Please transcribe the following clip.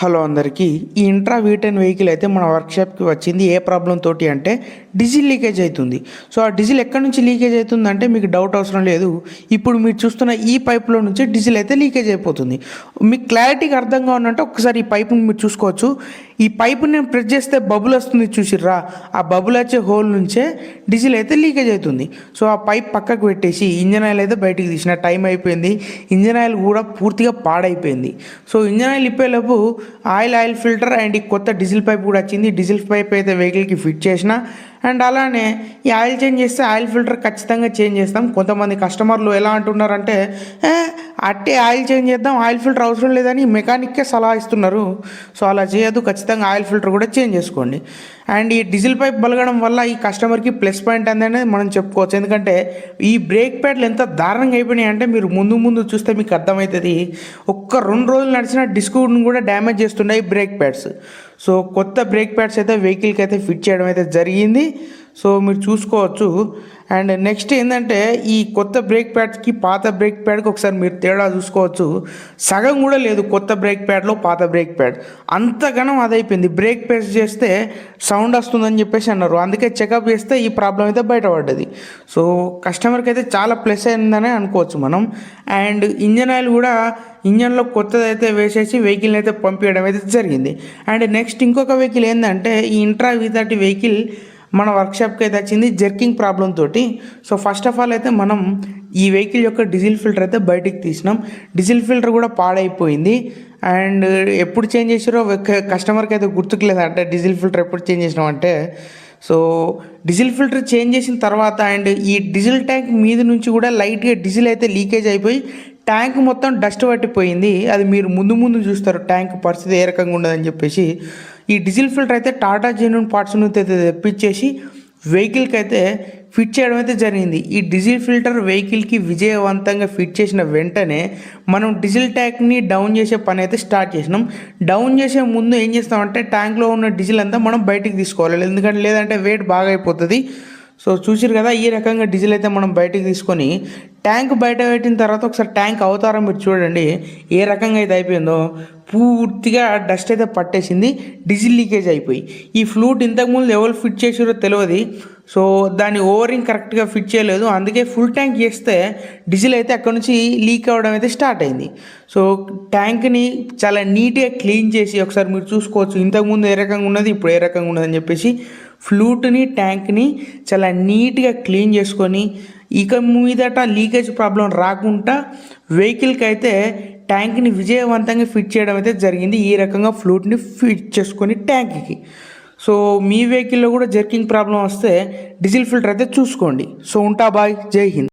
Hello అందరికీ. ఈ intra వీటెన్ vehicle అయితే మన వర్క్షాప్కి వచ్చింది. ఏ ప్రాబ్లం తోటి అంటే డీజిల్ లీకేజ్ అవుతుంది సో ఆ డీజిల్ ఎక్కడి నుంచి లీకేజ్ అవుతుంది అంటే మీకు డౌట్ అవసరం లేదు. ఇప్పుడు మీరు చూస్తున్న ఈ పైప్లో నుంచి డీజిల్ అయితే లీకేజ్ అయిపోతుంది. మీకు క్లారిటీగా అర్థం కావాలంటే ఒకసారి ఈ పైప్ని మీరు చూసుకోవచ్చు. ఈ పైపు నేను ప్రెస్ చేస్తే బబుల్ వస్తుంది చూసిర్రా. ఆ బబుల్ వచ్చే హోల్ నుంచే డీజిల్ అయితే లీకేజ్ అవుతుంది. సో ఆ పైప్ పక్కకు పెట్టేసి ఇంజన్ ఆయిల్ అయితే బయటికి తీసిన. టైం అయిపోయింది. ఇంజన్ ఆయిల్ కూడా పూర్తిగా పాడైపోయింది. సో ఇంజన్ ఆయిల్ ఇప్పేలోపు ఆయిల్ ఆయిల్ ఫిల్టర్ అండ్ ఈ కొత్త డీజిల్ పైప్ కూడా వచ్చింది. డీజిల్ పైప్ అయితే వెహికల్కి ఫిట్ చేసిన. అండ్ అలానే ఈ ఆయిల్ చేంజ్ చేస్తే ఆయిల్ ఫిల్టర్ ఖచ్చితంగా చేంజ్ చేస్తాం. కొంతమంది కస్టమర్లు ఎలా అంటున్నారంటే అట్టే ఆయిల్ చేంజ్ చేద్దాం ఆయిల్ ఫిల్టర్ అవసరం లేదని మెకానిక్కే సలహా ఇస్తున్నారు. సో అలా చేయదు ఖచ్చితంగా ఆయిల్ ఫిల్టర్ కూడా చేంజ్ చేసుకోండి. అండ్ ఈ డీజిల్ పైప్ బలగడం వల్ల ఈ కస్టమర్కి ప్లస్ పాయింట్ అనేది మనం చెప్పుకోవచ్చు. ఎందుకంటే ఈ బ్రేక్ ప్యాడ్లు ఎంత దారుణంగా అయిపోయినాయి అంటే మీరు ముందు ముందు చూస్తే మీకు అర్థమవుతుంది. ఒక్క రెండు రోజులు నడిచిన డిస్కౌంట్ కూడా డ్యామేజ్ చేస్తున్నాయి బ్రేక్ ప్యాడ్స్. సో కొత్త బ్రేక్ ప్యాడ్స్ అయితే వెహికల్కి అయితే ఫిట్ చేయడం అయితే జరిగింది. సో మీరు చూసుకోవచ్చు. అండ్ నెక్స్ట్ ఏంటంటే ఈ కొత్త బ్రేక్ ప్యాడ్కి పాత బ్రేక్ ప్యాడ్కి ఒకసారి మీరు తేడా చూసుకోవచ్చు. సగం కూడా లేదు కొత్త బ్రేక్ ప్యాడ్లో పాత బ్రేక్ ప్యాడ్. అంతగనం అదైపోయింది. బ్రేక్ ప్రెస్ చేస్తే సౌండ్ వస్తుందని చెప్పేసి అన్నారు. అందుకే చెకప్ చేస్తే ఈ ప్రాబ్లం అయితే బయటపడ్డది. సో కస్టమర్కి అయితే చాలా ప్లస్ అయిందనే అనుకోవచ్చు మనం. అండ్ ఇంజన్ ఆయిల్ కూడా ఇంజన్లో కొత్తది అయితే వేసేసి వెహికల్ని అయితే పంపించడం అయితే జరిగింది. అండ్ నెక్స్ట్ ఇంకొక వెహికల్ ఏంటంటే ఈ ఇంట్రా వి థర్టీ వెహికల్ మన వర్క్షాప్కి అయితే వచ్చింది జర్కింగ్ ప్రాబ్లం తోటి. సో ఫస్ట్ ఆఫ్ ఆల్ అయితే మనం ఈ వెహికల్ యొక్క డీజిల్ ఫిల్టర్ అయితే బయటికి తీసినాం. డీజిల్ ఫిల్టర్ కూడా పాడైపోయింది. అండ్ ఎప్పుడు చేంజ్ చేసారో కస్టమర్కి అయితే గుర్తుకులేదు. అంటే డీజిల్ ఫిల్టర్ ఎప్పుడు చేంజ్ చేసినాం అంటే. సో డీజిల్ ఫిల్టర్ చేంజ్ చేసిన తర్వాత అండ్ ఈ డీజిల్ ట్యాంక్ మీద నుంచి కూడా లైట్గా డీజిల్ అయితే లీకేజ్ అయిపోయి ట్యాంక్ మొత్తం డస్ట్ పట్టిపోయింది. అది మీరు ముందు ముందు చూస్తారు ట్యాంక్ పరిస్థితి ఏ రకంగా ఉండదని చెప్పేసి. ఈ డీజిల్ ఫిల్టర్ అయితే టాటా జెన్యున్ పార్ట్స్ నుంచి అయితే తెప్పించేసి వెహికల్కి అయితే ఫిట్ చేయడం అయితే జరిగింది. ఈ డీజిల్ ఫిల్టర్ వెహికల్కి విజయవంతంగా ఫిట్ చేసిన వెంటనే మనం డీజిల్ ట్యాంక్ని డౌన్ చేసే పని అయితే స్టార్ట్ చేసినాం. డౌన్ చేసే ముందు ఏం చేస్తామంటే ట్యాంక్లో ఉన్న డీజిల్ అంతా మనం బయటికి తీసుకోవాలి. ఎందుకంటే లేదంటే వెయిట్ బాగా అయిపోతుంది. సో చూసిరు కదా ఈ రకంగా డీజిల్ అయితే మనం బయటకు తీసుకొని ట్యాంక్ బయట పెట్టిన తర్వాత ఒకసారి ట్యాంక్ అవతారం మీరు చూడండి ఏ రకంగా అయితే అయిపోయిందో. పూర్తిగా డస్ట్ అయితే పట్టేసింది డీజిల్ లీకేజ్ అయిపోయి. ఈ ఫ్లూట్ ఇంతకుముందు ఎవరు ఫిట్ చేసారో తెలియదు సో దాని ఓవరింగ్ కరెక్ట్గా ఫిట్ చేయలేదు. అందుకే ఫుల్ ట్యాంక్ చేస్తే డీజిల్ అయితే అక్కడ నుంచి లీక్ అవ్వడం అయితే స్టార్ట్ అయింది. సో ట్యాంక్ని చాలా నీట్గా క్లీన్ చేసి ఒకసారి మీరు చూసుకోవచ్చు. ఇంతకుముందు ఏ రకంగా ఉన్నది ఇప్పుడు ఏ రకంగా ఉన్నదని చెప్పేసి ఫ్లూట్ని ట్యాంక్ని చాలా నీట్గా క్లీన్ చేసుకొని ఇక మీదట లీకేజ్ ప్రాబ్లం రాకుండా వెహికల్కి అయితే ట్యాంక్ని విజయవంతంగా ఫిట్ చేయడం అయితే జరిగింది. ఈ రకంగా ఫ్లూట్ని ఫిట్ చేసుకొని ట్యాంక్కి. సో మీ వెహికల్లో కూడా జర్కింగ్ ప్రాబ్లం వస్తే డీజిల్ ఫిల్టర్ అయితే చూసుకోండి. సో ఉంటా బాయ్. జై హింద్.